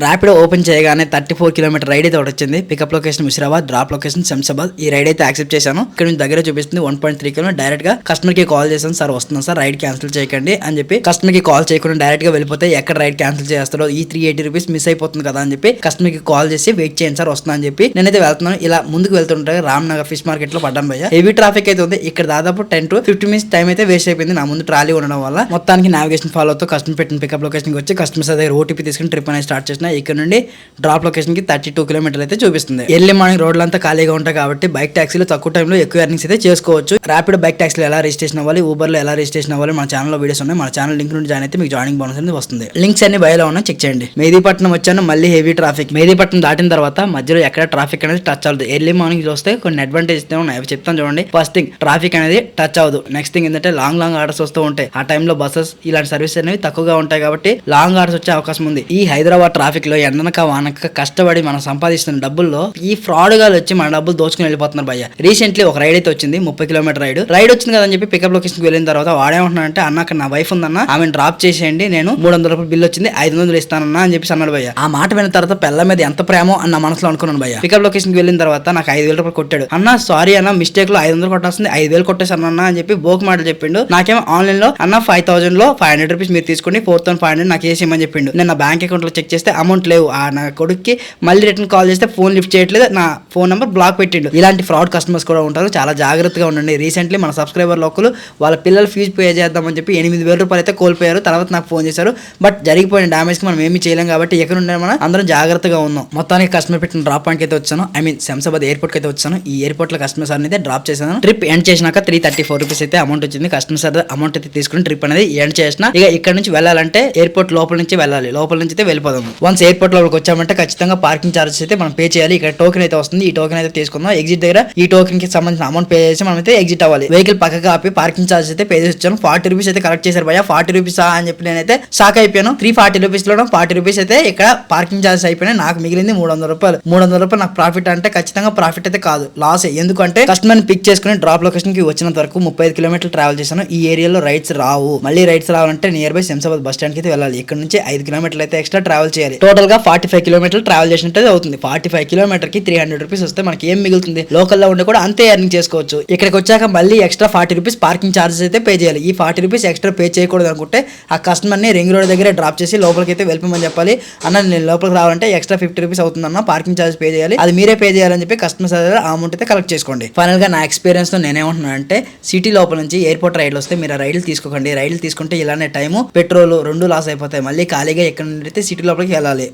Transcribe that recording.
Rapido open చేయగానే thirty four kilometre ride అయితే ఒకటి వచ్చింది pickup location Mushirabad drop location Shamshabad ఈ రైడ్ అయితే యాక్సెప్ట్ చేశాను. ఇక్కడ నుంచి దగ్గర చూపిస్తుంది వన్ పాయింట్ త్రీ కిలోమీటర్ డైరెక్ట్గా కస్టమర్కి కాల్ చేశాను. సార్ వస్తున్నాను సార్ రైడ్ క్యాన్సిల్ చేయకండి అని చెప్పి కస్టమర్కి కాల్ చేయకుండా డైరెక్ట్గా వెళ్ళిపోతే ఎక్కడ రైడ్ క్యాన్సిల్ చేస్తారో ఈ త్రీ ఎయిటీ రూపీస్ మిస్ అయిపోతుంది కదా అని చెప్పి కస్టమర్కి కాల్ చేసి వెయిట్ చేయండి సార్ వస్తున్నా అని చెప్పి నేనైతే వెళ్తున్నాను. ఇలా ముందుకు వెళ్తుంటే రామ్ నగర్ ఫిష్ మార్కెట్లో పడ్డం భయ్య. హెవీ ట్రాఫిక్ అయితే ఉంది. ఇక్కడ దాదాపు ten to fifty minutes time అయితే వేస్ట్ అయిపోయింది. నా ముందు ట్రాలీ ఉండడం వల్ల మొత్తానికి నావిగేషన్ ఫాలో అవుతూ కస్టమర్ పెట్టిన పికప్ లొకేషన్ వచ్చి కస్టమర్స్ దగ్గర ఓటీపీ తీసుకుని ట్రిప్ అనేది స్టార్ట్ చేసిన ఇక్కడ నుండి డ్రాప్ లొకేషన్కి థర్టీ టూ కిలోమీటర్లు అయితే చూపిస్తుంది. ఎర్లీ మార్నింగ్ రోడ్లు అంతా ఖాళీగా ఉంటాయి కాబట్టి బైక్ ట్యాక్సీలు తక్కువ టైంలో ఎక్కువ ఎర్నింగ్స్ అయితే చేసుకోవచ్చు. ర్యాపిడ్ బైక్ ట్యాక్సీలు ఎలా రిజిస్ట్రేషన్ అవ్వాలి ఊబర్లో ఎలా రిజిస్ట్రేషన్ అవ్వాలి మన ఛానల్లో వీడియోస్ ఉన్నాయి. మన ఛానల్ లింక్ నుండి జాయిన్ అయితే మీకు జాయినింగ్ బోనస్ అనేది వస్తుంది. లింక్స్ అన్ని బయలో ఉన్నాయి చెక్ చేయండి. మెహదీపట్నం వచ్చాను మళ్ళీ హెవీ ట్రాఫిక్. మెహదీపట్నం దాటిన తర్వాత మధ్యలో ఎక్కడ ట్రాఫిక్ అనేది టచ్ అవ్వదు. ఎర్లీ మార్నింగ్ చూస్తే కొన్ని అడ్వాంటేజ్ ఉన్నాయి. అవి చెప్తాను చూడండి. ఫస్ట్ థింగ్ ట్రాఫిక్ అనేది టచ్ అవ్వదు. నెక్స్ట్ థింగ్ ఏంటంటే లాంగ్ లాంగ్ ఆర్డర్స్ వస్తూ ఉంటాయి. ఆ టైంలో బస్సెస్ ఇలాంటి సర్వీస్ అనేవి తక్కువగా ఉంటాయి కాబట్టి లాంగ్ ఆర్డర్స్ వచ్చే అవకాశం ఉంది. ఈ హైదరాబాద్ ట్రాఫిక్ లో ఎండనక వానక కష్టపడి మనం సంపాదిస్తున్న డబ్బుల్లో ఈ ఫ్రాడ్ గాలు వచ్చి మన డబ్బులు దోచుకుని వెళ్ళిపోతున్నారు భయ్య. రీసెంట్లీ ఒక రైడ్ అయితే వచ్చింది ముప్పై కిలోమీటర్ రైడ్ రైడ్ వచ్చింది కదని చెప్పి పికప్ లొకేషన్కి వెళ్ళిన తర్వాత వాడేమంటున్నాడంటే అన్న అక్కడ నా వైఫ్ ఉందన్న ఆమెను డ్రాప్ చేసేయండి నేను మూడు వందల రూపాయలు బిల్ వచ్చింది ఐదు వందలు ఇస్తానన్నా అని చెప్పి అన్నాడు భయ్య. ఆ మాట విన్న తర్వాత పిల్ల మీద ఎంత ప్రేమో అన్న మనసులో అనుకున్నాను భయ్య. పికప్ లొకేషన్కి వెళ్ళిన తర్వాత నాకు ఐదు వేల రూపాయలు కొట్టాడు. అన్న సారీ అన్న మిస్టేక్లో ఐదు వందలు కొట్టాల్సింది ఐదు వేలు కొట్టేసాను అన్న అని చెప్పి బోక్ మాటలు చెప్పిండు. నాకేమో ఆన్లైన్లో అన్న ఫైవ్ థౌసండ్లో ఫైవ్ హండ్రెడ్ రూపీస్ మీరు తీసుకోండి ఫోర్ థౌసండ్ ఫైవ్ హండ్రెడ్ నాకు వేసేయమని చెప్పిండు. నేను నా బ్యాంక్ అకౌంట్లో చెక్ చేస్తే అమౌంట్ లేవు. ఆ నా కొడుక్కి మళ్ళీ రిటర్న్ కాల్ చేస్తే ఫోన్ లిఫ్ట్ చేయట్లేదు. నా ఫోన్ నెంబర్ బ్లాక్ పెట్టిండు. ఇలాంటి ఫ్రాడ్ కస్టమర్స్ కూడా ఉంటారు. చాలా జాగ్రత్తగా ఉండండి. రీసెంట్లీ మన సబ్స్క్రైబర్ లోకలు వాళ్ళ పిల్లలు ఫీజు పే చేద్దామని చెప్పి ఎనిమిది వేల రూపాయలు అయితే కోల్పోయారు. తర్వాత నాకు ఫోన్ చేశారు. బట్ జరిగిపోయిన డ్యామేజ్కి మనం ఏమీ చేయలేం కాబట్టి ఎక్కడ ఉండే మనం అందరం జాగ్రత్తగా ఉన్నాం. మొత్తానికి కస్టమర్ పెట్టిన డ్రాప్ పాయింట్కి అయితే వచ్చాను. ఐ మీన్ శంసాబాద్ ఎయిర్పోర్ట్కి అయితే వచ్చాను. ఈ ఎయిర్పోర్ట్లో కస్టమర్ సార్ అయితే డ్రాప్ చేశాను. ట్రిప్ ఎండ్ చేసినాక త్రీ థర్టీ ఫోర్ రూపీస్ అయితే అమౌంట్ వచ్చింది. కస్టమర్ సార్ అమౌంట్ అయితే తీసుకుని ట్రిప్ అనేది ఎండ్ చేసిన. ఇక ఇక్కడ నుంచి వెళ్ళాలంటే ఎయిర్పోర్ట్ లోపల నుంచి వెళ్ళాలి. లోపల నుంచి అయితే వెళ్ళిపోదాం వన్స్ ఎయిర్పోర్ట్ లోపలికి వచ్చామంటే ఖచ్చితంగా పార్కింగ్ చార్జెస్ అయితే మనం పే చేయాలి. ఇక్కడ టోకెన్ అయితే వస్తుంది. ఈ టోకెన్ అయితే తీసుకుందాం. ఎగ్జిట్ దగ్గర ఈ టోకెన్కి సంబంధించిన అమౌంట్ పే చేసి మనం అయితే ఎగ్జిట్ అవ్వాలి. వెహికల్ పక్కగా ఆపి పార్కింగ్ చార్జెస్ అయితే పే చేసి వచ్చాను ఫార్టీ రూపీస్ అయితే కలెక్ట్ చేశారు భయ ఫార్టీ రూపీస్ అని చెప్పి నేనైతే షాక్ అయిపోయాను. త్రీ ఫార్టీ రూపీస్లో ఫార్టీ రూపీస్ అయితే ఇక్కడ పార్కింగ్ చార్జెస్ అయిపోయినాయి. నాకు మిగిలింది మూడు వందల రూపాయలు. మూడు వందల రూపాయలు నాకు ప్రాఫిట్ అంటే ఖచ్చితంగా ప్రాఫిట్ అయితే కాదు. లాస్ ఎందుకంటే కస్టమర్ని పిక్ చేసుకుని డ్రాప్ లొకేషన్కి వచ్చినంత వరకు ముప్పై ఐదు కిలోమీటర్లు ట్రావెల్ చేశాను. ఈ ఏరియాలో రైడ్స్ రావు. మళ్ళీ రైడ్స్ రావాలంటే నియర్ బై శంసాబాద్ బస్ స్టాండ్కి అయితే వెళ్ళాలి. ఇక్కడ నుంచి ఐదు కిలోమీటర్లు అయితే ఎక్స్ట్రా ట్రావెల్ చేయాలి. టోటల్గా ఫార్టీ ఫైవ్ కిలోమీటర్లు ట్రావెల్ చేసినట్టు అవుతుంది. ఫార్టీ ఫైవ్ కిలోమీటర్కి త్రీ హండ్రెడ్ రూపీస్ వస్తే మనకి ఏం మిగులుతుంది? లోకల్లో ఉండి కూడా అంతే ఎర్నింగ్ చేసుకోవచ్చు. ఇక్కడికి వచ్చాక మళ్ళీ extra forty rupees parking charges అయితే పే చేయాలి. ఈ ఫార్టీ రూపీస్ ఎక్స్ట్రా పే చేయకూడదు అనుకుంటే ఆ కస్టమర్ని రింగ్ రోడ్ దగ్గర డ్రాప్ చేసి లోపలికి అయితే వెళ్ళిపోమని చెప్పాలి. అన్న నేను లోపలికి రావాలంటే ఎక్స్ట్రా ఫిఫ్టీ రూపీస్ అవుతుందన్న పార్కింగ్ చార్జ్ పే చేయాలి. అది మీరే పే చేయాలని చెప్పి కస్టమర్ దగ్గర అమౌంట్ అయితే కలెక్ట్ చేసుకోండి. ఫైనల్గా నా ఎక్స్పీరియన్స్తో నేనేమంటున్నాను అంటే సిటీ లోపల నుంచి ఎయిర్పోర్ట్ రైడ్లు వస్తే మీరు ఆ రైడ్లు తీసుకోకండి. రైడ్లు తీసుకుంటే ఇలానే టైము పెట్రోల్ రెండు లాస్ అయిపోతాయి. మళ్ళీ ఖాళీగా ఎక్కడ నుండి అయితే సిటీ లోపలికి వెళ్ళాలి